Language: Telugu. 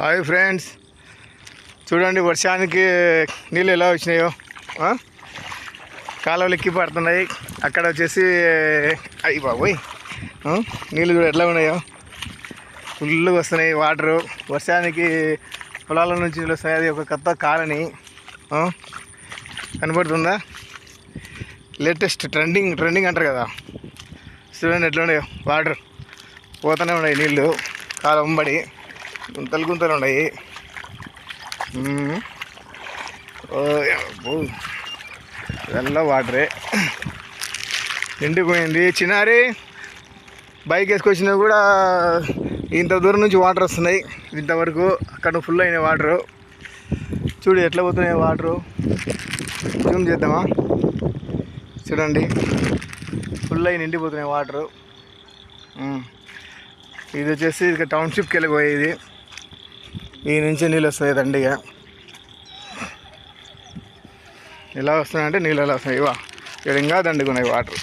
హాయ్ ఫ్రెండ్స్ చూడండి వర్షానికి నీళ్ళు ఎలా వచ్చినాయో కాలువలు ఎక్కి పడుతున్నాయి. అక్కడ వచ్చేసి అయ్యి బాబోయ్ నీళ్ళు కూడా ఎట్లా ఉన్నాయో. ఫుల్గా వస్తున్నాయి వాటరు. వర్షానికి పొలాల నుంచి నీళ్ళు వస్తున్నాయి. అది ఒక కొత్త కాలనీ కనబడుతుందా? లేటెస్ట్ ట్రెండింగ్ ట్రెండింగ్ అంటారు కదా. చూడండి ఎట్లా ఉన్నాయో వాటర్. పోతూనే ఉన్నాయి నీళ్ళు కాలం ఉంబడి గుంతలు గుంతలు ఉన్నాయి. మ్మ్. ఓ వాటరే. నిండిపోయింది. చిన్నారి బైక్ వేసుకొచ్చినా కూడా ఇంత దూరం నుంచి వాటర్ వస్తున్నాయి. ఇంతవరకు అక్కడ ఫుల్ అయినాయి వాటరు చూడు ఎట్లా పోతున్నాయి వాటరు జూమ్ చేద్దామా? చూడండి. ఫుల్ అయి నిండిపోతున్నాయి వాటరు ఇది వచ్చేసి ఇక టౌన్షిప్కి వెళ్ళిపోయేది. ఈ నుంచి నీళ్ళు వస్తాయి దండిగా. ఎలా వస్తున్నాయంటే నీళ్ళు ఎలా వస్తాయి ఇవా ఇక్కడ ఇంకా దండుకున్నాయి ఉన్నాయి వాటర్.